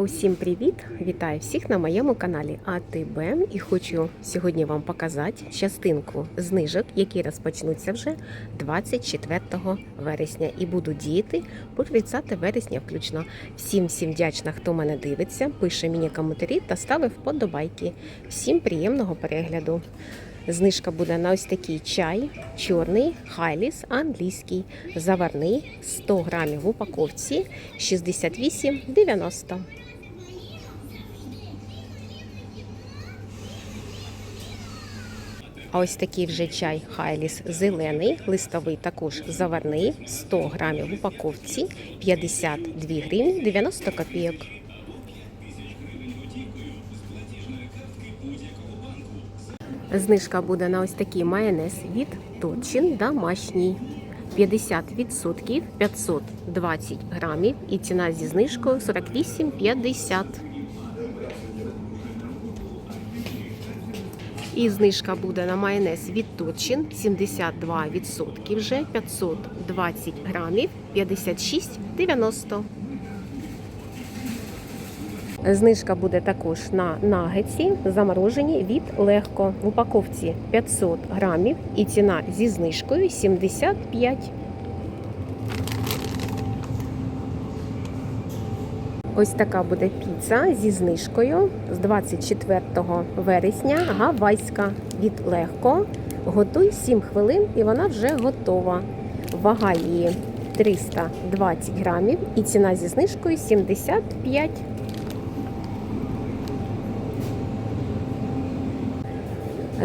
Усім привіт! Вітаю всіх на моєму каналі АТБ і хочу сьогодні вам показати частинку знижок, які розпочнуться вже 24 вересня і будуть діяти по 30 вересня включно. Всім всім вдячна, хто мене дивиться, пише мені коментарі та ставив вподобайки. Всім приємного перегляду. Знижка буде на ось такий чай, чорний, хайліс, англійський, заварний, 100 грамів в упаковці, 68,90. А ось такий вже чай Хайліс зелений, листовий також заварний, 100 грамів в упаковці, 52 гривні 90 копійок. Знижка буде на ось такий майонез від Точин домашній. 50% 520 грамів і ціна зі знижкою 48,50. І знижка буде на майонез від Точин 72% вже 520 грамів 56,90. Знижка буде також на нагетсі заморожені від легко в упаковці 500 грамів і ціна зі знижкою 75. Ось така буде піца зі знижкою з 24 вересня. Гавайська від легко. Готуй 7 хвилин і вона вже готова. Вага її 320 грамів і ціна зі знижкою 75.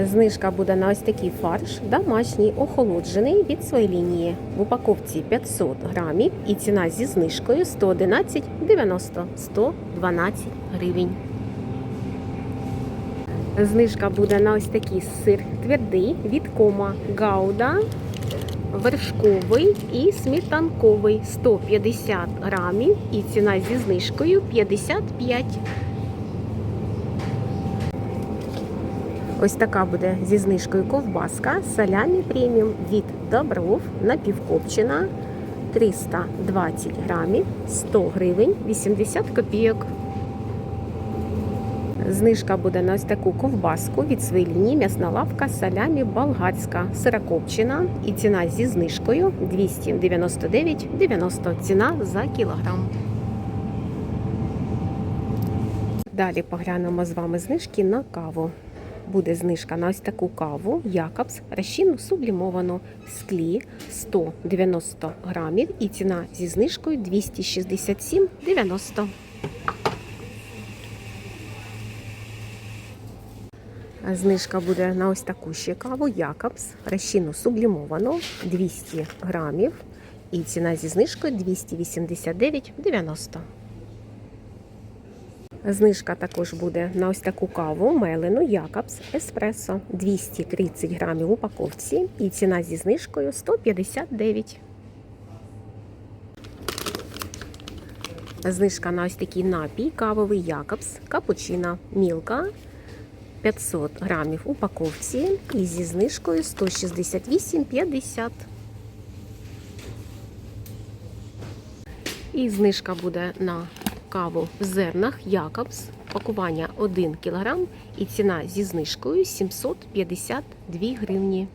Знижка буде на ось такий фарш домашній, охолоджений від своєї лінії. В упаковці 500 грамів і ціна зі знижкою 111,90 112 гривень. Знижка буде на ось такий сир твердий від кома Гауда, вершковий і сметанковий 150 грамів і ціна зі знижкою 55 Ось така буде зі знижкою ковбаска. Салямі преміум від Добров. Напівкопчена. 320 грамів. 100 гривень. 80 копійок. Знижка буде на ось таку ковбаску від своєї лінії. М'ясна лавка салямі болгарська. Сирокопчена. І ціна зі знижкою 299,90 ціна за кілограм. Далі поглянемо з вами знижки на каву буде знижка на ось таку каву Якобс розчинну сублімовану в склі 190 грамів і ціна зі знижкою 267,90. Знижка буде на ось таку ще каву Якобс розчинну сублімовану 200 грамів і ціна зі знижкою 289,90. Знижка також буде на ось таку каву Мелену Якобс Еспресо 230 грамів в упаковці і ціна зі знижкою 159. Знижка на ось такий напій кавовий Якобс Капучино Мілка 500 грамів в упаковці і зі знижкою 168,50. І знижка буде на каву в зернах Якобс, пакування 1 кг і ціна зі знижкою 752 гривні.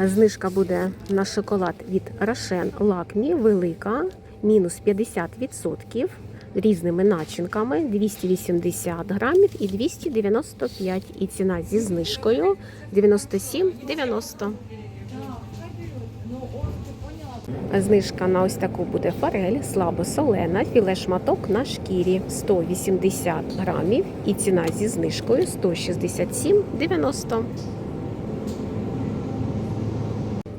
Знижка буде на шоколад від Рошен Лакмі велика, мінус 50% різними начинками 280 грамів і 295 і ціна зі знижкою 97,90. Знижка на ось таку буде форель, слабо солена, філе шматок на шкірі 180 грамів і ціна зі знижкою 167,90.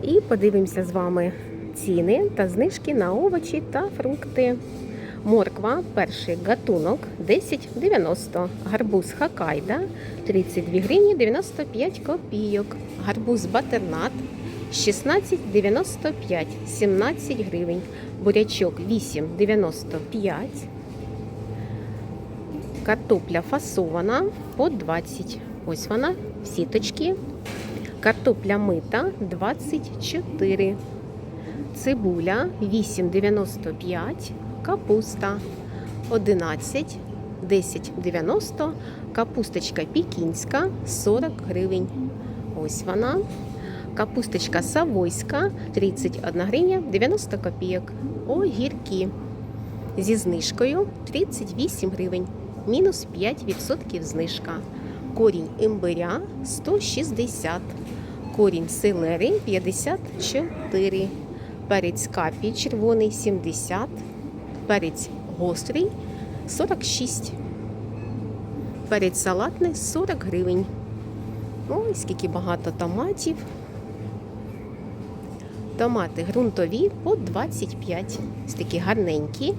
І подивимося з вами ціни та знижки на овочі та фрукти. Морква, перший гатунок 10,90. Гарбуз Хакайда 32 гривні 95 копійок. Гарбуз Батернат 16,95, 17 гривень. Бурячок 8,95. Картопля фасована по 20. Ось вона, в сіточки. Картопля мита 24. Цибуля 8,95. Капуста 11, 10,90. Капусточка пікінська 40 гривень. Ось вона. Капусточка савойська 31 гривня 90 копійок. Огірки зі знижкою 38 гривень, мінус 5% знижка. Корінь імбиря 160, корінь селери 54, перець капі червоний 70, перець гострий 46, перець салатний 40 гривень. Ой, скільки багато томатів. Томати ґрунтові по 25. Ось такі гарненькі.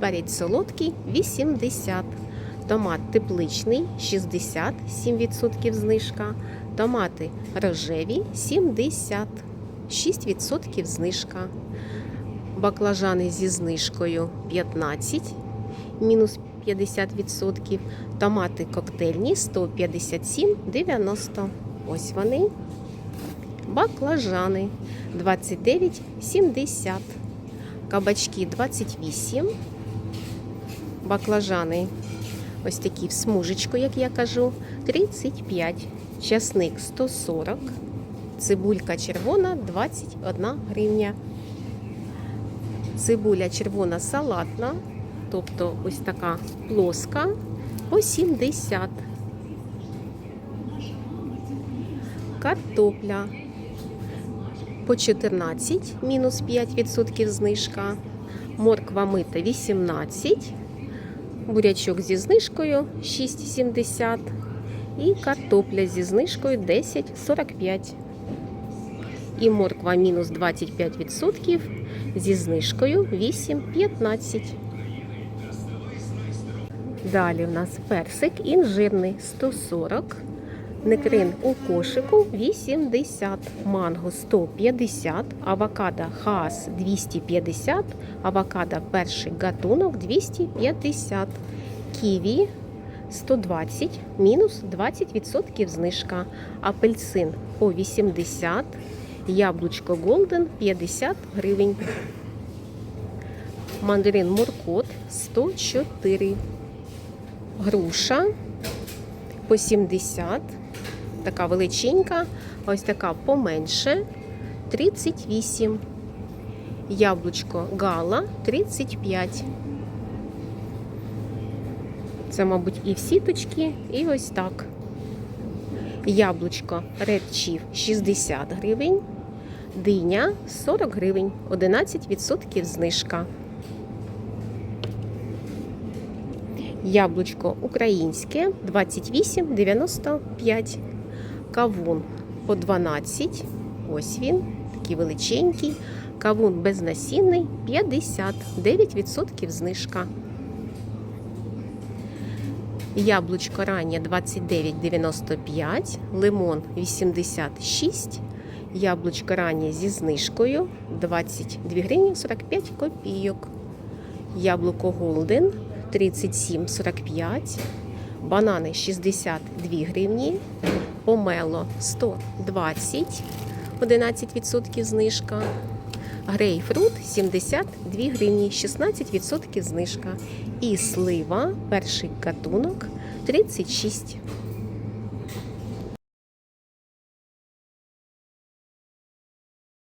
Перець солодкий 80. Томат тепличний 67% знижка. Томати рожеві 70. 6% знижка. Баклажани зі знижкою 15, мінус 50%. Томати коктейльні 157,90. Ось вони баклажани 29,70, кабачки 28, баклажани ось такі в смужечку, як я кажу, 35, часник 140, цибулька червона 21 гривня. Цибуля червона салатна, тобто ось така плоска по 70. Картопля по 14, мінус 5% знижка. Морква мита 18, бурячок зі знижкою 6,70 і картопля зі знижкою 10,45. І морква мінус 25% зі знижкою 8,15. Далі у нас персик інжирний 140. Некрин у кошику 80, манго 150, авокадо хаас 250, авокадо перший гатунок 250, ківі 120, мінус 20% знижка, апельсин по 80, яблучко голден 50 гривень. Мандарин муркот 104, груша по 70, така величенька, ось така поменше 38. Яблучко гала 35. Це, мабуть, і в сіточки, і ось так. Яблучко Chief 60 гривень, диня 40 гривень, 11% знижка. Яблучко українське 28,95. Кавун по 12. Ось він, такий величенький. Кавун безнасінний 50, 9% знижка. Яблучко раннє 29,95, лимон 86, яблучко раннє зі знижкою 22 гривні 45 копійок. Яблуко Голден 37,45, банани 62 гривні, помело 120, 11% знижка. Грейпфрут 72 гривні, 16% знижка. І слива, перший катунок 36.